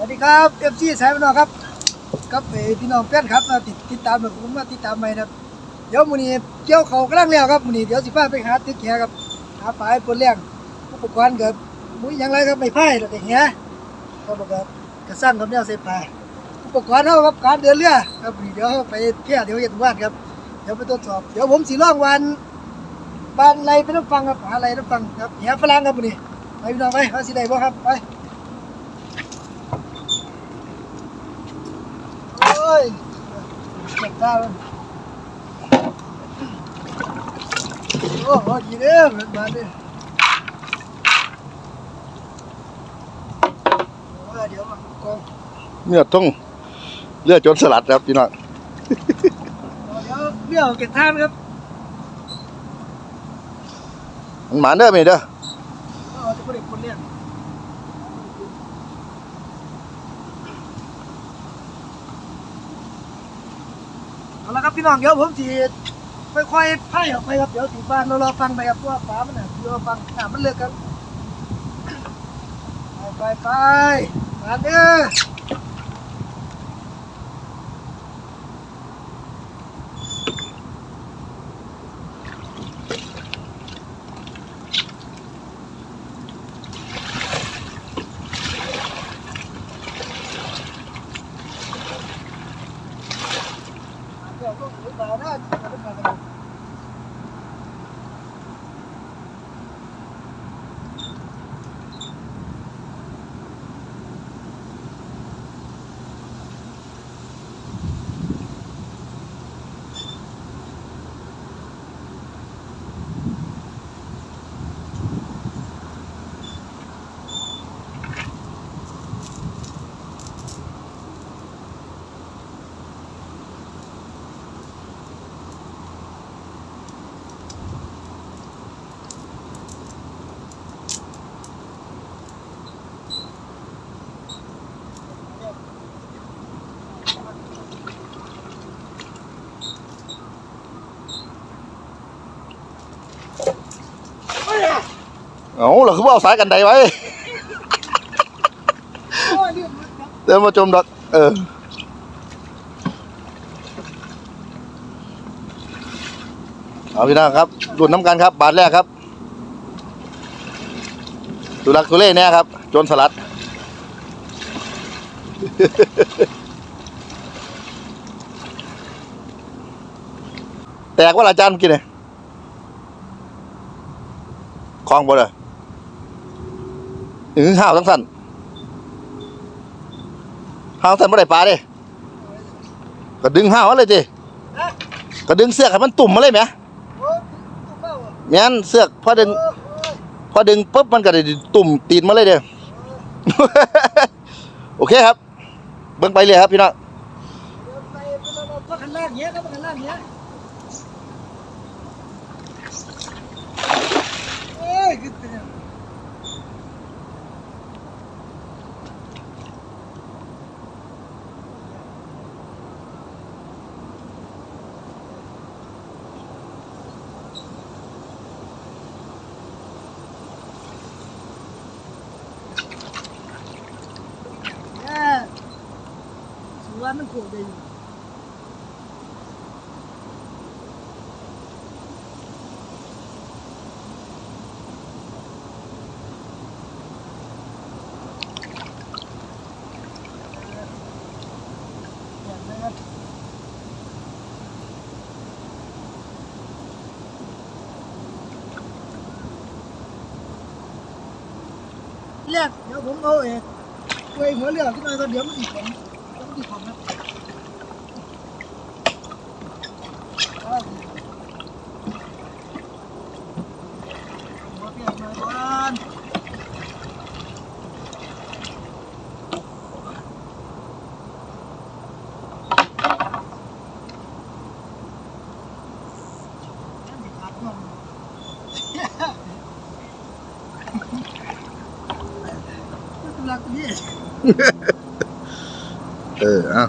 สวัสดีครับเอฟซีสายพี่น้องครับกับพี่น้องแฟนครับมาติดติดตามแบบผมมาติดตามใหม่นะเดี๋ยวมื้อนี้เกี่ยวเขากำลังแล้วครับมื้อนี้เดี๋ยวสิพาไปหาตึกแหครับหาปลาให้ปนเลี้ยงอุปกรณ์กับมุ้ยยังไรครับไม่พายแล้วก็แหก็บอกว่ากระสั่งกับแนวใส่ปลาอุปกรณ์เฮาครับการเดินเรือครับเดี๋ยวไปเที่ยวเดี๋ยวเฮ็ดบ้านครับเดี๋ยวไปตรวจสอบเดี๋ยวผมสิลองวันบ้านไรไปน้ำฟังครับหาอะไรน้ำฟังครับแหฝรั่งครับมื้อนี้ไปพี่น้องไปหาสิได้บ่ครับไป โอ้ ยเจ็บตาเลยโอ้โหดีเด้อเหมือนบ้านเด้อว่าเดี๋ยวมากองเนื้อต้องเลือดจนสลัดครับพี่น้องเดี๋ยวเดี๋ยวเก็บท่านครับมันหมาเด้อมีเด้อเอาจะพูดเด็กคนเลี้ยงเอาละครับ พี่น้องเดี๋ยวผมจีค่อยๆไพ่ออกไปครับเดี๋ยวถึงบ้านเรารอฟังไปครับว่าฟ้ามันอะรอฟังหนามันเลือกครับไปไปไปมาเด้อ เอาเราคือว่าเอาสายกันไดไว้เรื่องมันครับเดินมาจมดอกเออเอาพี่น้องครับรุ่นน้ำกันครับ บาทแรกครับตุลักตุเล่เนี่ยครับ จนสลัด แตกว่าละจานเมื่อกินเนี่ยคลองบ่เลย ถึงห้าวทั้งสั้นห้าวสั้นไม่ได้ปลาด้ก็ดึงห้าวมาเลยจิฮะก็ดึงเสือกให้มันตุ่มมาเลยไหมโอ้ยเป้าอะแม่นเสือกพอดึง พอดึงปุ๊บมันก็ได้ตุ่มตีนมาเลยเด้อโอเคครับ เบิ่งไปเลยครับพี่น้องเดี๋ยวไปเป็นระบบพักขันล่างเนี้ยครับพักขันล่างเนี้ยโอ้ยคือเป็นยังไง เนี่ยสุวรรณมันโคตรดี เรียกเดี๋ยวผมเอาเอกช่วยหัวเรือขึ้นมาก็เดี๋ยวมันอีกของต้องอีกของนะเอาหัวเปียกหน่อยก่อนนั่นสิขาดมันตุลา รักนี่เอออ่ะ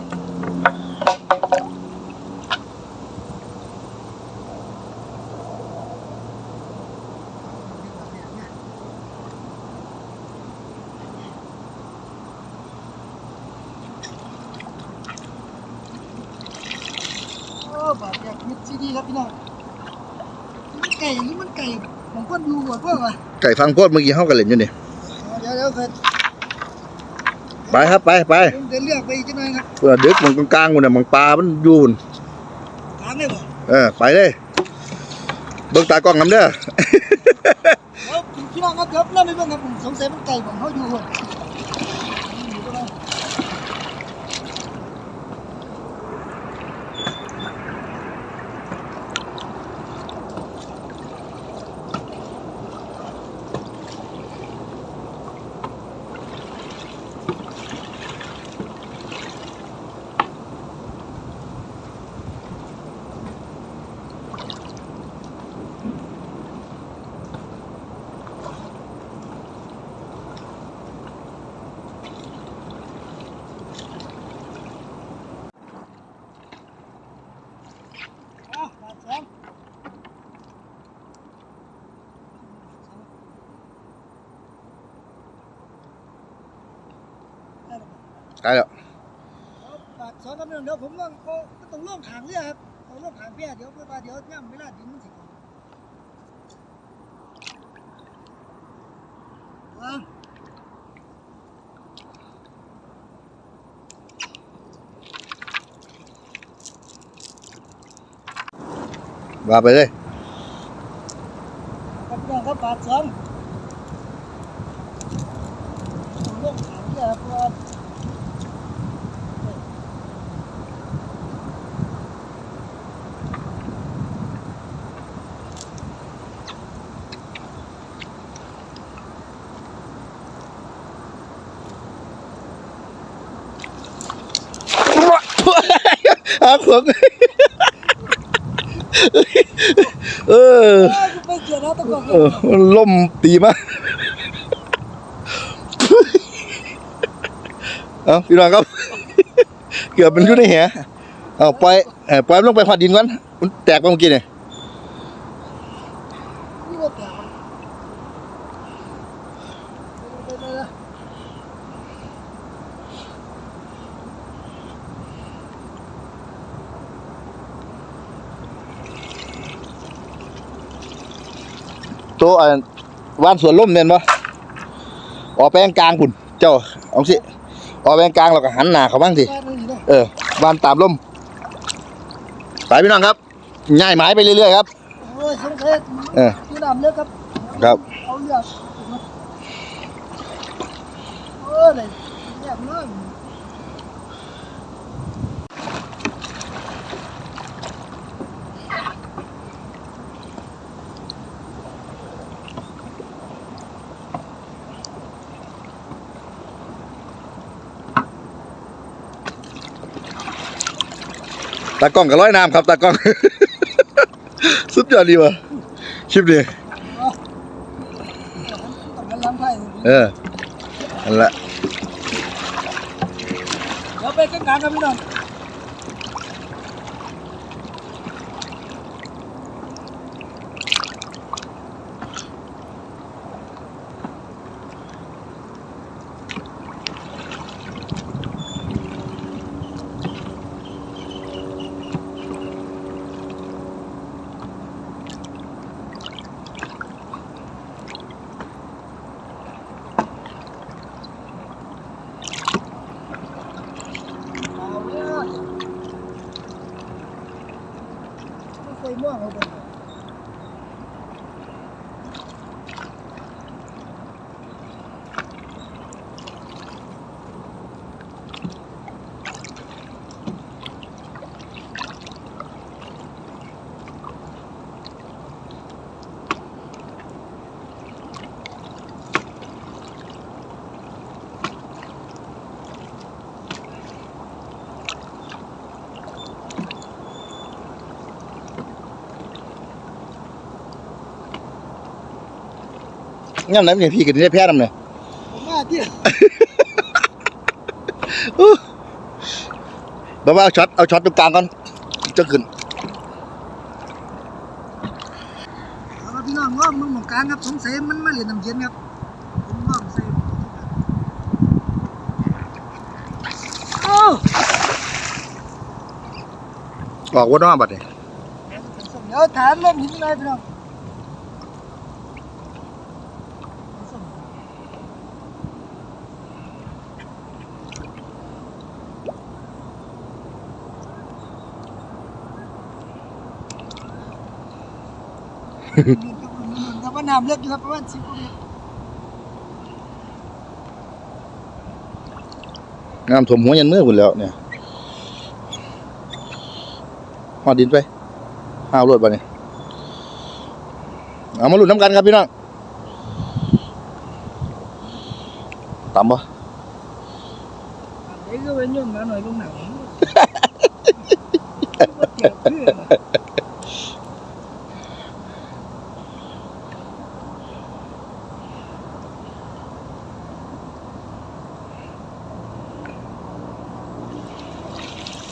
บาดแผลมิดซีดีครับพี่น้องมันไก่อย่างนี้มันไก่ของก้นดูหัวก้นว่ะไก่ฟังโพดเมื่อกี้เข้ากันเลยอยู่เนี่ย ครับไปไปผมเดินเลือกไปอีกจังหน่อยครับเพื่อดึกมันกลางๆมันน่ะมันปลา มันอยู่พุ่นทางได้บ่เออไปเลย เบิ่งตากล้องนำเด้อเอ้าพี่น้องครับเดี๋ยวเริ่มไปเบิ่งครับผมสงสัยมันไก่ผมเขาอยู่หัวอ้ ไกลแล้วเอาบาดสองครับพี่น้องเดี๋ยวผมต้องเอาต้องล่องขางเรือครับเอาล่องขางเพี้ยเดี๋ยวเพื่อว่าเดี๋ยวย่ำเวลาดินมันสิเข้าอะว่าไปเลยครับพี่น้องครับบาทสองลงขางเรือครับเพราะว่า อาขวงเออเอ้ยไปเกี่ยวนะตะกอนเออมันล่มตีมาเอาพี่น้องครับ เกือบเป็นยุ่ในแหเอาปล่อยปล่อยลงไปพอดินก่อนมันแตกไปเมื่อกี้เนี่ย นี่ว่าแต่ไปเลยนะ ตัวอันว่านสวนล่มเนี่ยปะออกไปกลางคุณเจ้าเอาสิออกไปกลางเราก็หันหน้าเขาบ้างสิเออว่านตามล่มไปพี่น้องครับง่ายไม้ไปเรื่อยๆครับโอ้ยสงสัยเออคือดำเลือกครับครับเอาเลือกเออเลยแยกน้อย ตากล้องกับร้อยน้ำครับตากล้อง สุดยอดดีวะคลิปนี้ต้อเออนั่นแหละเดี๋ยวไปกันงๆครับพี่น้อง งั้นไหนมันอย่างพี่กันได้แพ้นำเนี่ยผมว่าที่บ้าว่าเอาช็อตเอาช็อตตรงกลางก่อนจะขึ้นเอาละพี่น้องว่ามึงหมองกลางครับสงสัยมันมาเรียนน้ำเย็นครับผมว่าใส่เอ้าออกว่าน้อบัดนี่เดี๋ยวฐานลมหินอะไรพี่น้อง แต่ว่าน้ำเลือกอยู่ครับประมาณสิบกว่าเมตรงามถมหัวยันมือพุ่นแล้วเนี่ยหอดดินไปห้าวรวดบัดนี่ยเอามาลุ้นน้ำกันครับพี่น้องต่ำปะเดี๋ยวก็เป็นยุ่งมาหน่อยลงหนังบ่เจ็บเพื่อน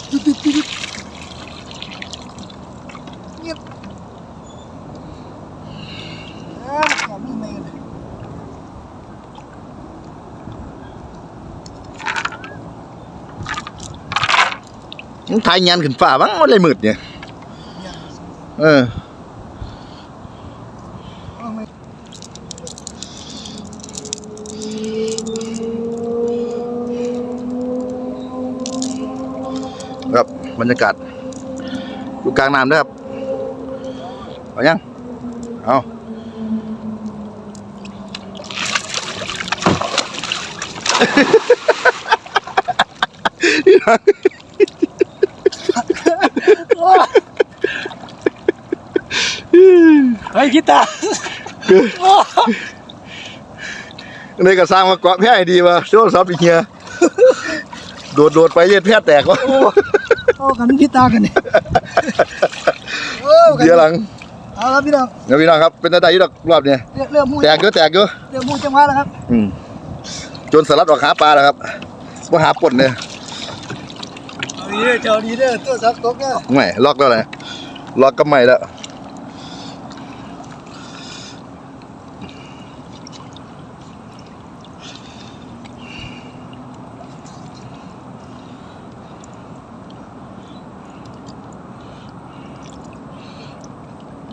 ตุ๊ดตุ๊ดตุ๊ดเงียบเอ้ยอย่ามีไม่กันเลย มันทายงานขึ้นฟ้าบ้างมันเลยมืดเนี่ยเออครับบรรยากาศอยู่กลางน้ำด้วยครับเอายังเอา เฮ้ยกีตาร์ในกระสร้างมาเกาะแพ้ให้ดีวะโชว์ซับอีกเฮียโดดโดดไปเย็ดแพ้แตกวะโอ้กันกีตาร์กันเนี่ยโอ้กันเดี๋ยวหลังเอาครับพี่น้องเดี๋ยวพี่น้องครับเป็นตาไดอยู่ดอกรอบเนี่ยเรื่องเรื่องมูแตกเยอะแตกเยอะเรื่องมูจังหวะแล้วครับอืมจนสลัดออกหาปลาแล้วครับว่าหาป่นเนี่ยเอาดีเด้อเจ้าดีเด้อตัวสับตกเด้อไม่ล็อกแล้วเลยล็อกก็ไม่แล้ว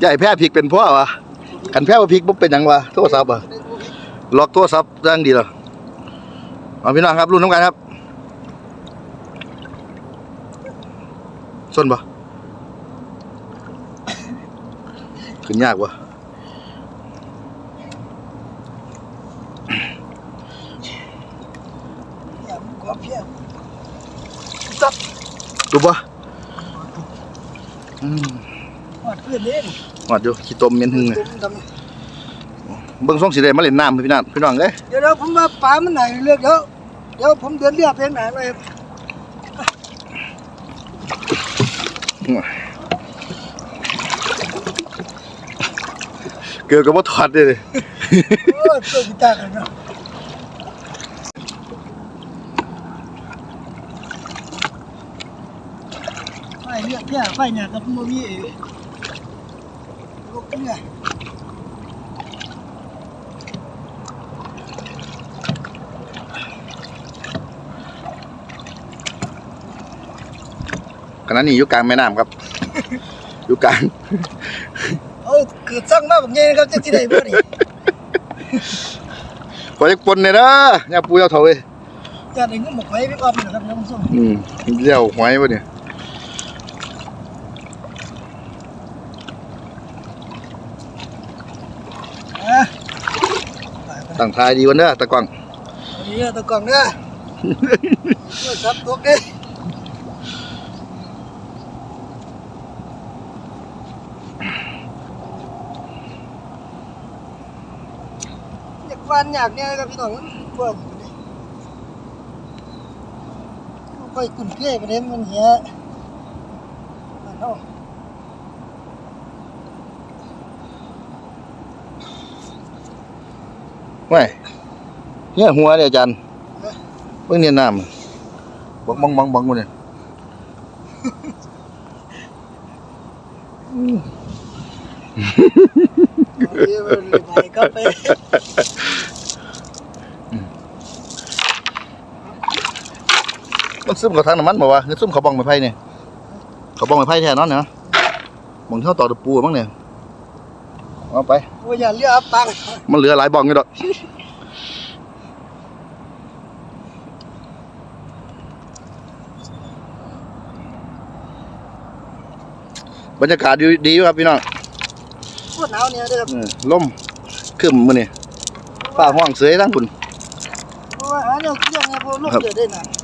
ใหญ่แพ้พริกเป็นพ่อวะขันแพ้ว่าพริกปุ๊บเป็นหยังวะโทรศัพท์อะล็อกโทรศัพท์ดังดีเหรอเอาพี่น้องครับรุ่นน้ำกันครับส้นปะขึ้นยากวะอย่ามันกว่าเพี้ยนดูปะอืม หอดเพื่อนเล่นหอดอยู่ขี้ต้มเมียนหึงเลยตุ้มดำเบิ่งส่งสีแดงมาเล่นน้ำพี่น้องพี่น้องเอ้ยเดี๋ยวเดี๋ยวผมมาปลามันไหนเลือกเดี๋ยวเดี๋ยวผมเดินเรียบเพลงไหนเลยเกือบกับว่าถอดเลยโอ้ยตัวกีตาร์กันเนาะไฟเลือกเนี่ยไฟเนี่ยกับโมมีเอ๋ ลูกเนี่ยขณะนี้อยู่กลางแม่น้ำครับ อยู่กลาง เอาเกิดสร้างมาแบบนี้นะครับจะที่ไหนบ่ดิขอจักปนเนี่ยนะอย่าปูอย่าเถาเว้ยจะได้เงินบอกไว้พี่ออมนะครับน้องส้มอืมเลี้ยวหวยวะเนี่ย ตั้งทายดีวันเด้อตะกวางนี่ตะกล่องเด้อโทรศัพท์ตกเด้อยากฟันอยากเนี่ยครับพี่น้องเบิ่งอยู่ดิมันค่อยกุนเกลี้ยกันเด้มันเหี้ยบ้านเฮา ไม่เนี่ยหัวเนี่ยอาจารย์เบิ่งเนี่ยน้ำบังบังบังบังวะเนี่ยมันซึมกับทางน้ำมันบอกว่าคือซึมเขาบังไม้ไผ่เนี่ยเขาบอกไม้ไผ่แทนนั่นเนี่ยมองเท่าต่อตะปูบ้างเนี่ย เอาไปโอ้ยอย่าเลืออับตังมันเหลือหลายบ้องอยู่ดอกบรรยากาศดีดีอยู่ครับพี่น้องปวดหนาวเนี่ยเด้อครับเออลมขึ้นมื้อนี้ฟ้าห้องเสยทั้งคุณ เพราะว่าหาแนวเกี่ยงไงเพราะลูกเกิดได้นานว่าไปอ๋อร้านจะ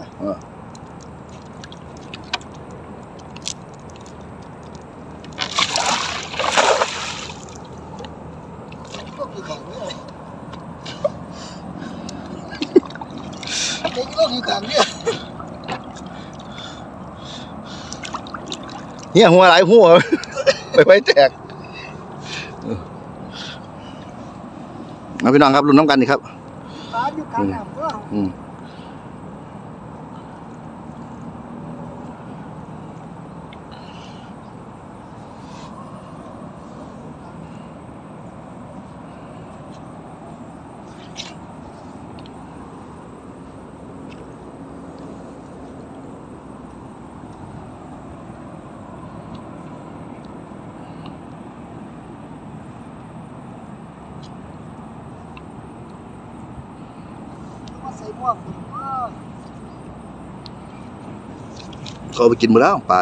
ล็อกไว้เอะเนี่ยเออก็กี่ขังเนี่ยเนี่ยหัวหลายหัว ไปไว้แจกเอาพี่น้องครับรุ่นน้ำกันนี่ครับ ร้านอยู่กลางน้ำก็ อืม เขาไปกินมาแล้วปลา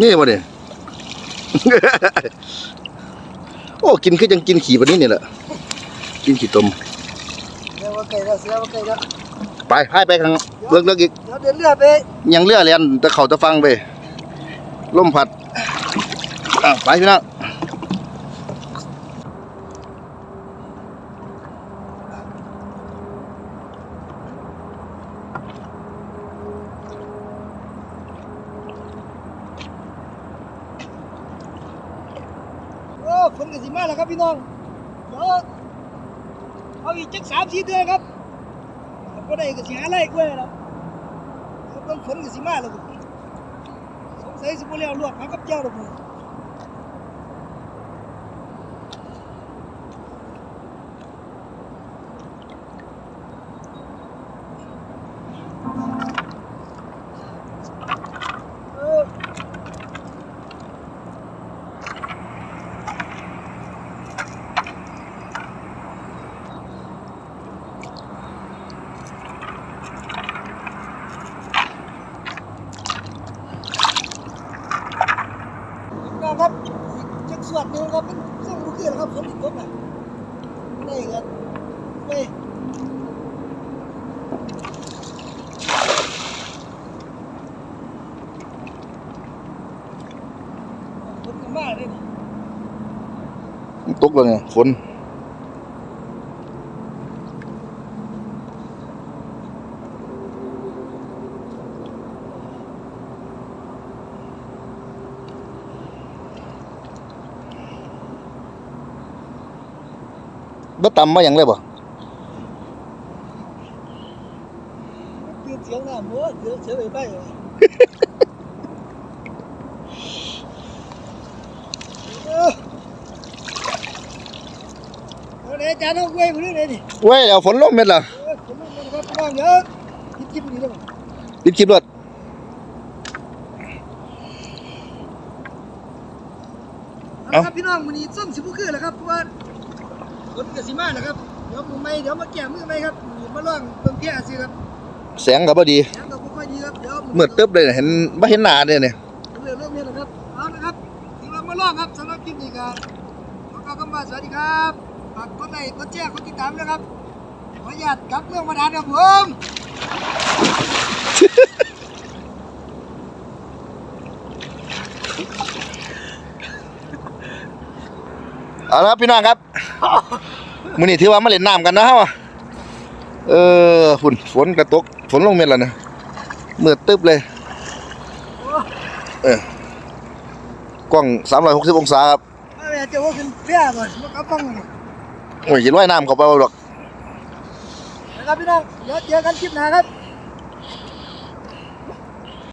นี่วะเนี่ย โอ้ กินคือจังกินขี่ปานนี้นี่แหละ กินขี่ตมเดี๋ยวว่าไก่แล้วเสียว่าไก่แล้วไปให้ไปทางเลิกเลิกอีกเดี๋ยวเดินเรือไปยังเลือเรียนแต่เขาจะฟังไปลมพัดอะไปพี่น้อง โอ้ฝนกันสิมาแล้วครับพี่น้อง เอาอีกจักสามสี่เดือนครับก็ได้ก็สิหาไล่กล้วยแล้วต้องฝนกันสิมาแล้วสงสัยสิบ่แล้วลวกหากับเจ้าแล้วบุ เออ นะครับ จักสวดหนึงครับมันส่งลูกขึ้นครับฝนติดตกน่ะได้กันไปฝนก็มาเลยนี่ตกแล้วเนี่ยฝน ต่ำมาอย่างเลยบ่ตื่นเสียงน้ำโอ้เสียเสียไปไปเลยเออเอาไหนจานเอาไว้พื้นเลยดิเว้ยเอาฝนลมเม็ดล่ะเออฝนลงมาครับพี่น้องเดี๋ยวคิดคลิปนี้ได้ป่ะปิดคลิปรถเอาละครับพี่น้องวันนี้ส้มสิบุคือแหละครับเพราะว่า ฝนกับสิมาแหละครับเดี๋ยวมือไม่เดี๋ยวมาแก้มือไม่ครับมาล่องเบิ่งแก่สิครับแสงก็บ่ดีแถมก็บ่ค่อยดีครับเดี๋ยวมืดตึ๊บเลยเนี่ยเห็นบ่เห็นหน้าเนี่ยเนี่ยเรื่องเรื่องนี้แหละครับเอาละครับถึงเรามาล่องครับสำหรับคลิปนี้ก็ขอกล่าวคำว่าสวัสดีครับฝากกดไลค์กดแชร์กดติดตามนะครับขออนุญาตกลับเรื่องมาดานครับผมเอาละครับพี่น้องครับ มื้อนี้ถือว่ามาเล่นน้ำกันนะฮะวะเออฝนฝนกระตกฝนลงเม็ดแล้วนะมืดตึ๊บเลยเออกล้อง360องศาครับเอาแม่เจ้าว่าขึ้นเพี้ยก่อนมากระฟังนี่โอ้ยสิลอยน้ำเข้าไปบ่ดอกนะครับพี่น้องเดี๋ยวเจอกันคลิปหน้าครับ